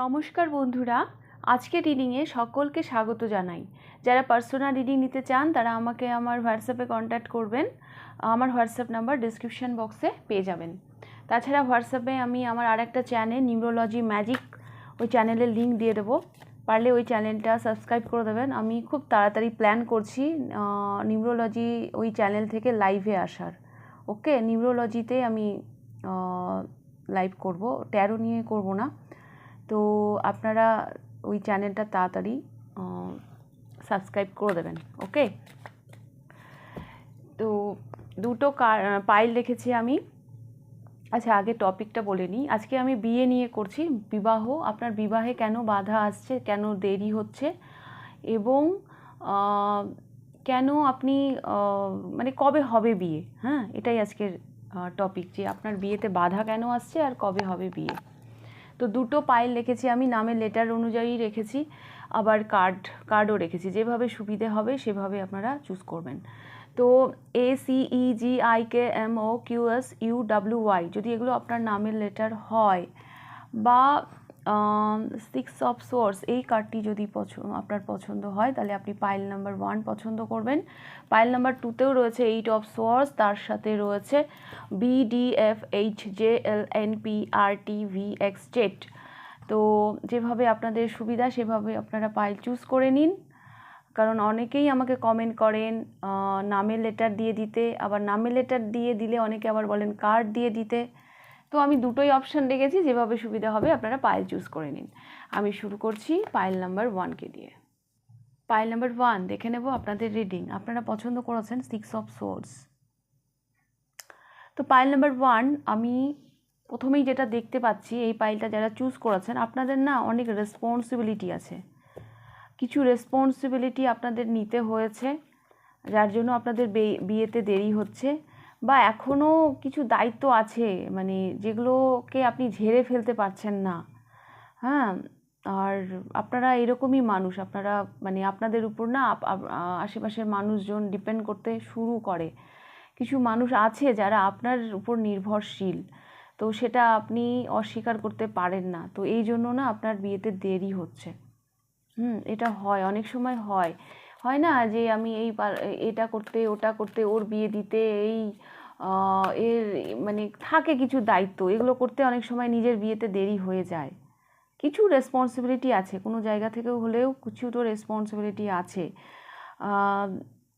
নমস্কার বন্ধুরা, আজকে রিডিংয়ে সকলকে স্বাগত জানাই। যারা পার্সোনাল রিডিং নিতে চান, তারা আমাকে আমার হোয়াটসঅ্যাপে কন্ট্যাক্ট করবেন। আমার হোয়াটসঅ্যাপ নাম্বার ডিসক্রিপশন বক্সে পেয়ে যাবেন। তাছাড়া হোয়াটসঅ্যাপে আমি আমার আরেকটা চ্যানেল নিউরোলজি ম্যাজিক ওই চ্যানেলের লিঙ্ক দিয়ে দেবো। পারলে ওই চ্যানেলটা সাবস্ক্রাইব করে দেবেন। আমি খুব তাড়াতাড়ি প্ল্যান করছি নিউরোলজি ওই চ্যানেল থেকে লাইভে আসার। ওকে নিউরোলজিতে আমি লাইভ করব। ট্যারো নিয়ে করব না। তো আপনারা ওই চ্যানেলটা তাড়াতাড়ি সাবস্ক্রাইব করে দেবেন ওকে তো দুটো পাইল রেখেছি আমি। আচ্ছা আগে টপিকটা বলে নিই। আজকে আমি বিয়ে নিয়ে করছি, বিবাহ। আপনার বিবাহে কেন বাধা আসছে, কেন দেরি হচ্ছে? এবং কেন আপনি মানে কবে হবে বিয়ে? হ্যাঁ এটাই আজকের টপিক যে আপনার বিয়েতে বাধা কেন আসছে আর কবে হবে বিয়ে? তো দুটো পাইল রেখেছি আমি, নামের লেটার অনুযায়ী রেখেছি, আবার কার্ড কার্ডও রেখেছি। যেভাবে সুবিধে হবে সেভাবে আপনারা চুজ করবেন। তো A C E G I K M O Q S U W Y যদি এগুলো আপনার নামের লেটার হয় বা সিক্স অফ সোর্স এই কার্ডটি যদি আপনার পছন্দ হয়, তাহলে আপনি পাইল নাম্বার ওয়ান পছন্দ করবেন। পাইল নাম্বার টুতেও রয়েছে এইট অফ সোর্স তার সাথে রয়েছে B D F H J L N P R T V X Z তো যেভাবে আপনাদের সুবিধা, সেভাবে আপনারা পাইল চুজ করে নিন। কারণ অনেকেই আমাকে কমেন্ট করেন নামের লেটার দিয়ে দিতে, আবার নামের লেটার দিয়ে দিলে অনেকে আবার বলেন কার্ড দিয়ে দিতে। তো আমি দুটোই অপশান রেখেছি, যেভাবে সুবিধা হবে আপনারা পাইল চুজ করে নিন। আমি শুরু করছি পাইল নাম্বার ওয়ানকে দিয়ে। পাইল নাম্বার ওয়ান দেখে নেব আপনাদের রিডিং আপনারা পছন্দ করেছেন সিক্স অফ সোর্স তো পাইল নাম্বার ওয়ান আমি প্রথমেই যেটা দেখতে পাচ্ছি, এই পাইলটা যারা চুজ করেছেন, আপনাদের না অনেক রেসপন্সিবিলিটি আছে। কিছু রেসপন্সিবিলিটি আপনাদের নিতে হয়েছে, যার জন্য আপনাদের বিয়েতে দেরি হচ্ছে। বা এখনও কিছু দায়িত্ব আছে? মানে যেগুলোকে আপনি ঝেড়ে ফেলতে পারছেন না। হ্যাঁ? আর আপনারা এরকমই মানুষ। আপনারা মানে আপনাদের উপর না আশেপাশের মানুষজন ডিপেন্ড করতে শুরু করে। কিছু মানুষ আছে যারা আপনার উপর নির্ভরশীল। তো সেটা আপনি অস্বীকার করতে পারেন না। তো এই জন্য না আপনার বিয়েতে দেরি হচ্ছে। হুম, এটা হয়। অনেক সময় হয়। হয় না যে আমি এই এটা করতে, ওটা করতে, ওর বিয়ে দিতে, এই এর মানে থাকে কিছু দায়িত্ব। এগুলো করতে অনেক সময় নিজের বিয়েতে দেরি হয়ে যায়। কিছু রেসপন্সিবিলিটি আছে। কোনো জায়গা থেকেও হলেও কিছু তো রেসপন্সিবিলিটি আছে।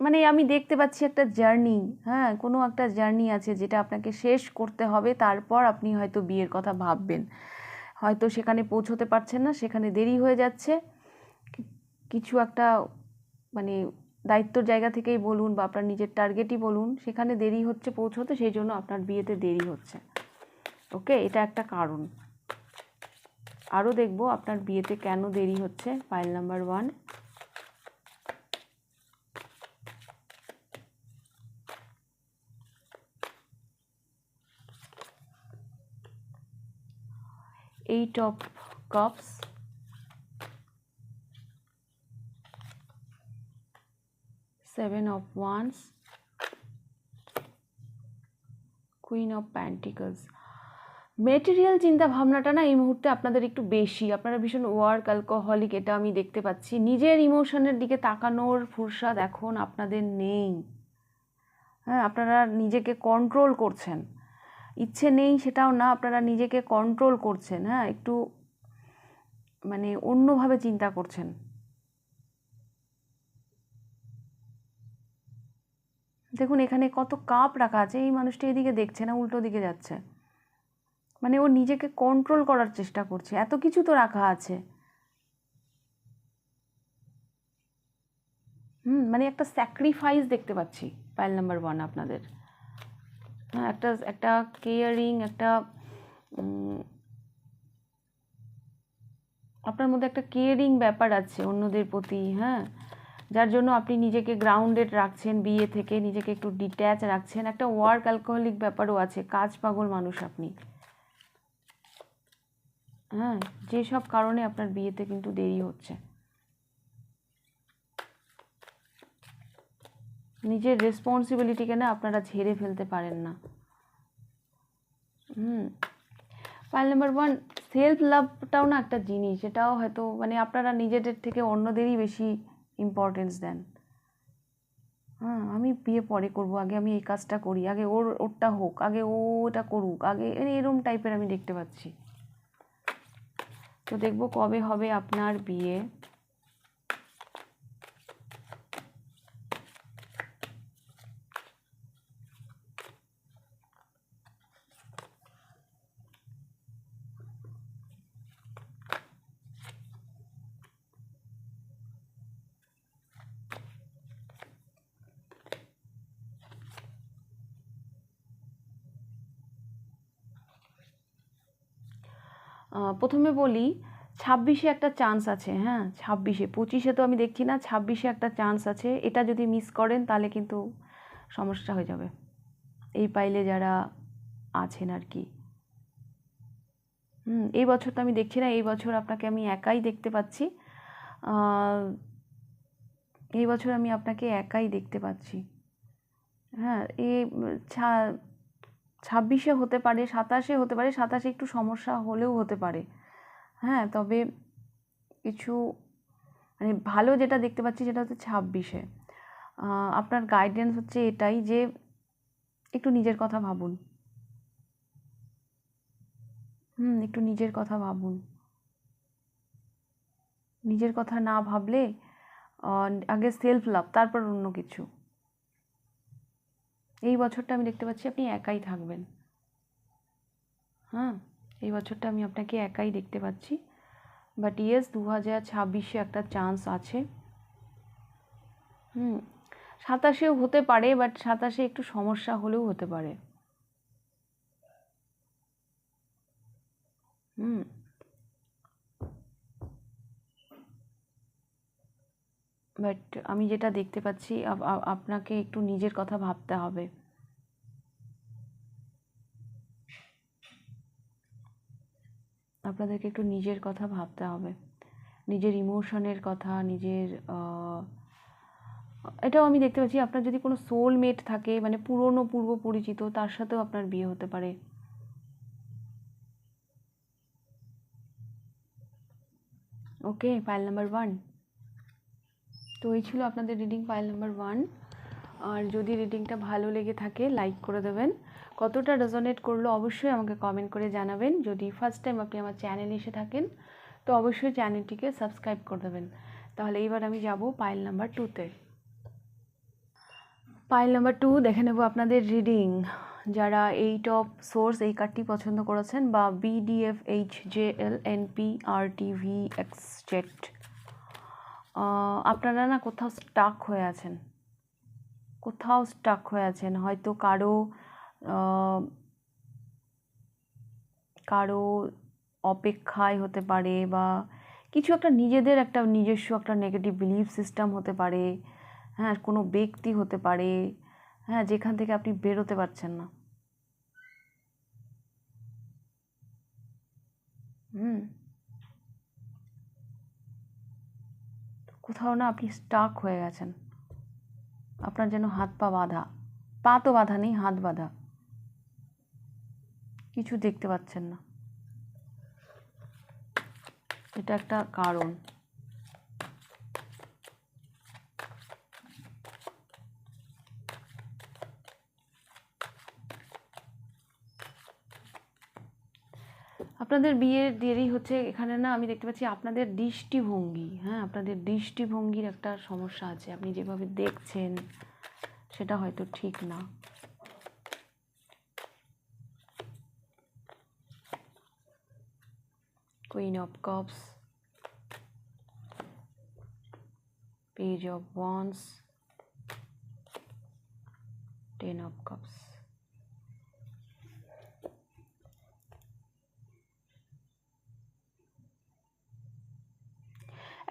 মানে আমি দেখতে পাচ্ছি একটা জার্নি হ্যাঁ? কোনো একটা জার্নি আছে যেটা আপনাকে শেষ করতে হবে, তারপর আপনি হয়তো বিয়ের কথা ভাববেন। হয়তো সেখানে পৌঁছতে পারছেন না, সেখানে দেরি হয়ে যাচ্ছে। কিছু একটা মানে দায়িত্বর জায়গা থেকেই বলুন বা আপনার নিজের টার্গেটই বলুন, সেখানে দেরি হচ্ছে পৌঁছতে সেই জন্য আপনার বিয়েতে দেরি হচ্ছে। ওকে? এটা একটা কারণ। আরও দেখব আপনার বিয়েতে কেন দেরি হচ্ছে। File number one eight of cups seven of wands queen of pentacles material চিন্তা ভাবনাটা না এই মুহূর্তে আপনাদের একটু বেশি। আপনারা ভীষণ ওয়ার্ক অ্যালকোহলিক এটা আমি দেখতে পাচ্ছি। নিজের ইমোশনের দিকে তাকানোর ফুরসাদ এখন আপনাদের নেই। হ্যাঁ আপনারা নিজেকে কন্ট্রোল করছেন। ইচ্ছে নেই সেটাও না, আপনারা নিজেকে কন্ট্রোল করছেন। হ্যাঁ একটু মানে অন্যভাবে চিন্তা করছেন। দেখুন, এখানে কত কাপ রাখা আছে, এই মানুষটা এদিকে দেখছে না, উল্টো দিকে যাচ্ছে। মানে ও নিজেকে কন্ট্রোল করার চেষ্টা করছে, এত কিছু তো রাখা আছে। হুম মানে একটা স্যাক্রিফাইস দেখতে পাচ্ছি পাইল নাম্বার ওয়ান আপনাদের। হ্যাঁ একটা একটা কেয়ারিং একটা আপনার মধ্যে একটা কেয়ারিং ব্যাপার আছে অন্যদের প্রতি হ্যাঁ। যার জন্য আপনি নিজেকে গ্রাউন্ডেড রাখছেন বিয়ে থেকে নিজেকে একটু ডিট্যাচ রাখছেন। একটা ওয়ার্ক অ্যালকোহলিক ব্যাপারও আছে, কাজ পাগল মানুষ আপনি। হ্যাঁ যেসব কারণে আপনার বিয়েতে কিন্তু দেরি হচ্ছে। নিজের রেসপন্সিবিলিটিকে না আপনারা ঝেড়ে ফেলতে পারেন না। হুম। পাইল নাম্বার ওয়ান সেলফ লাভটাও না একটা জিনিস, এটাও হয়তো মানে আপনারা নিজেদের থেকে অন্যদেরই বেশি ইম্পর্টেন্স দেন। হ্যাঁ আমি বিয়ে পরে করব, আগে আমি এই কাজটা করি, আগে ওর, ওরটা হোক, আগে ও ওটা করুক, আগে এরম টাইপের আমি দেখতে পাচ্ছি। তো দেখব কবে হবে আপনার বিয়ে। প্রথমে বলি, ছাব্বিশে একটা চান্স আছে হ্যাঁ ছাব্বিশে। পঁচিশে তো আমি দেখছি না, ছাব্বিশে একটা চান্স আছে। এটা যদি মিস করেন, তাহলে কিন্তু সমস্যা হয়ে যাবে। এই পাইলে যারা আছেন আর কি। হুম, এই বছর তো আমি দেখছি না, এই বছর আপনাকে আমি একাই দেখতে পাচ্ছি। এই বছর আমি আপনাকে একাই দেখতে পাচ্ছি। হ্যাঁ এ ছাব্বিশে হতে পারে, সাতাশে হতে পারে, সাতাশে একটু সমস্যা হলেও হতে পারে। হ্যাঁ তবে কিছু মানে ভালো যেটা দেখতে পাচ্ছি সেটা হচ্ছে ছাব্বিশে। আপনার গাইডেন্স হচ্ছে এটাই যে একটু নিজের কথা ভাবুন। হুম, একটু নিজের কথা ভাবুন। নিজের কথা না ভাবলে আগে সেলফ লাভ তারপর অন্য কিছু। এই বছরটা আমি দেখতে পাচ্ছি আপনি একাই থাকবেন। হ্যাঁ এই বছরটা আমি আপনাকে একাই দেখতে পাচ্ছি। বাট ইয়েস দু হাজার ছাব্বিশে একটা চান্স আছে। হুম, সাতাশেও হতে পারে বাট সাতাশে একটু সমস্যা হলেও হতে পারে। হুম বাট আমি যেটা দেখতে পাচ্ছি, আপ- আপ- আপনাকে একটু নিজের কথা ভাবতে হবে। আপনাদেরকে একটু নিজের কথা ভাবতে হবে। নিজের ইমোশনের কথা, নিজের এটাও আমি দেখতে পাচ্ছি, আপনার যদি কোনো সোলমেট থাকে মানে পুরনো পূর্ব পরিচিত, তার সাথেও আপনার বিয়ে হতে পারে। ওকে ফাইল নাম্বার ওয়ান তো এই ছিল আপনাদের রিডিং ফাইল নাম্বার ওয়ান আর যদি রিডিংটা ভালো লেগে থাকে লাইক করে দেবেন। কতটা রেজোনেট করল অবশ্যই আমাকে কমেন্ট করে জানাবেন। যদি ফার্স্ট টাইম আপনি আমার চ্যানেলে এসে থাকেন, তো অবশ্যই চ্যানেলটিকে সাবস্ক্রাইব করে দেবেন। তাহলে এইবার আমি যাব পাইল নাম্বার টুতে পাইল নাম্বার টু দেখে নেব আপনাদের রিডিং যারা এইট অফ সোর্স এই কার্ডটি পছন্দ করেছেন বা BDF H J L N P R T V X Z আপনারা না কোথাও স্টাক হয়ে আছেন। কোথাও স্টাক হয়ে আছেন। হয়তো কারও কারও অপেক্ষায় হতে পারে বা কিছু একটা নিজেদের একটা নিজস্ব একটা নেগেটিভ বিলিফ সিস্টেম হতে পারে। হ্যাঁ কোনো ব্যক্তি হতে পারে। হ্যাঁ যেখান থেকে আপনি বেরোতে পারছেন না। হুম। কোথাও না আপনি স্টাক হয়ে গেছেন। আপনার যেন হাত পা বাঁধা। পা তো বাঁধা নেই, হাত বাঁধা। কিছু দেখতে পাচ্ছেন না। এটা একটা কারণ। আপনাদের বিয়ের দেরি হচ্ছে এখানে না আমি দেখতে পাচ্ছি আপনাদের দৃষ্টিভঙ্গি হ্যাঁ আপনাদের দৃষ্টিভঙ্গির একটা সমস্যা আছে আপনি যেভাবে দেখছেন সেটা হয়তো ঠিক না queen of Cups, page of wands ten of Cups.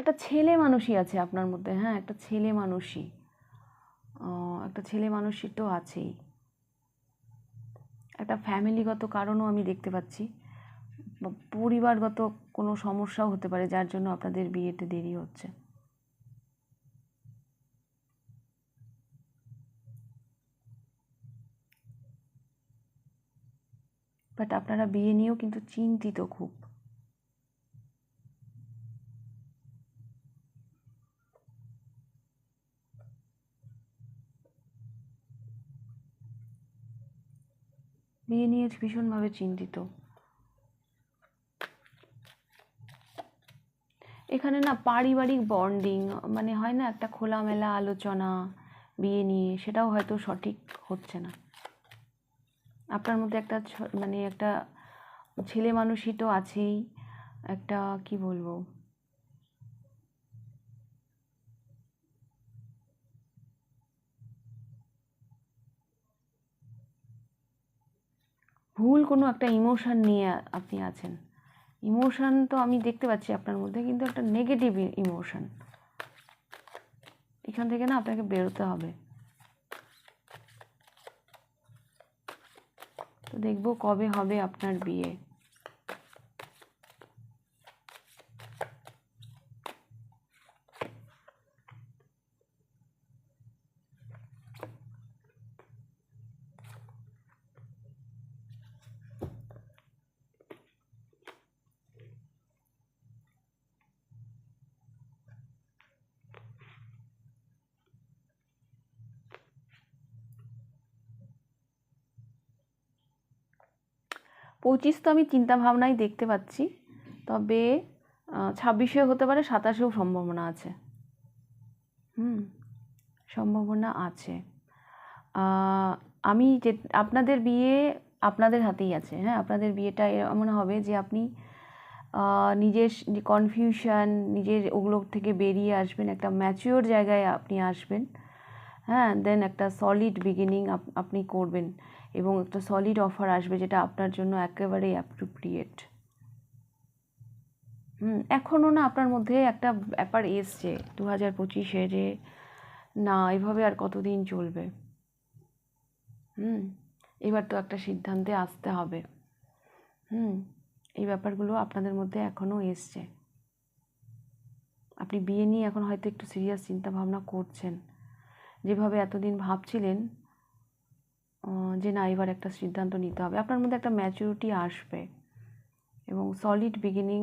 একটা ছেলে মানুষই আছে আপনার মধ্যে হ্যাঁ একটা ছেলে মানুষই। একটা ছেলে মানুষই তো আছেই। একটা ফ্যামিলিগত কারণও আমি দেখতে পাচ্ছি। পরিবারগত কোনো সমস্যাও হতে পারে, যার জন্য আপনাদের বিয়েতে দেরি হচ্ছে। বাট আপনারা বিয়ে নিয়েও কিন্তু চিন্তিত খুব বিয়ে নিয়ে ভীষণভাবে চিন্তিত। এখানে না পারিবারিক বন্ডিং মানে হয় না একটা খোলামেলা আলোচনা, বিয়ে নিয়ে, সেটাও হয়তো সঠিক হচ্ছে না। আপনার মধ্যে একটা মানে একটা ছেলে মানুষই তো আছেই, একটা কি বলব? ভুল কোনো একটা ইমোশান নিয়ে আপনি আছেন। ইমোশান তো আমি দেখতে পাচ্ছি আপনার মধ্যে, কিন্তু একটা নেগেটিভ ইমোশান এখান থেকে না আপনাকে বেরোতে হবে। তো দেখব কবে হবে আপনার বিয়ে। পঁচিশ তো আমি চিন্তা ভাবনাই দেখতে পাচ্ছি। তবে ছাব্বিশে হতে পারে, সাতাশেও সম্ভাবনা আছে। হুম, সম্ভাবনা আছে। আমি যে, আপনাদের বিয়ে আপনাদের হাতেই আছে হ্যাঁ? আপনাদের বিয়েটা এমন হবে যে আপনি নিজের কনফিউশন নিজের ওগুলো থেকে বেরিয়ে আসবেন, একটা ম্যাচিওর জায়গায় আপনি আসবেন। হ্যাঁ দেন একটা সলিড বিগিনিং আপনি করবেন এবং একটা সলিড অফার আসবে যেটা আপনার জন্য একেবারেই অ্যাপ্রোপ্রিয়েট হুম, এখনও না আপনার মধ্যে একটা ব্যাপার এসছে দু হাজার পঁচিশে যে না, এভাবে আর কতদিন চলবে? হুম, এবার তো একটা সিদ্ধান্তে আসতে হবে। হুম, এই ব্যাপারগুলো আপনাদের মধ্যে এখনও এসছে। আপনি বিয়ে নিয়ে এখন হয়তো একটু সিরিয়াস চিন্তা ভাবনা করছেন। যেভাবে এতদিন ভাবছিলেন যে না, এবার একটা সিদ্ধান্ত নিতে হবে। আপনার মধ্যে একটা ম্যাচুরিটি আসবে এবং সলিড বিগিনিং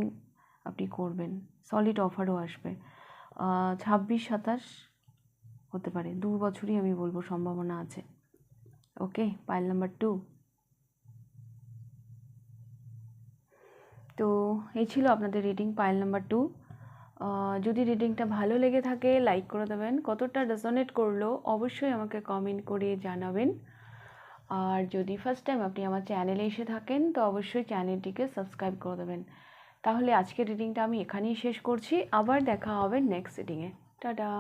আপনি করবেন। সলিড অফারও আসবে। ছাব্বিশ, সাতাশ হতে পারে। দু বছরই আমি বলব সম্ভাবনা আছে। ওকে পাইল নাম্বার টু তো, এই ছিল আপনাদের রিডিং পাইল নাম্বার টু যদি রিডিংটা ভালো লেগে থাকে লাইক করে দেবেন। কতটা রেজনেট করল, অবশ্যই আমাকে কমেন্ট করে জানাবেন। আর যদি ফার্স্ট টাইম আপনি আমার চ্যানেলে এসে থাকেন, তো অবশ্যই চ্যানেলটিকে সাবস্ক্রাইব করে দেবেন। তাহলে আজকের রিডিংটা আমি এখানেই শেষ করছি। আবার দেখা হবে নেক্সট রিডিংয়ে টাটা!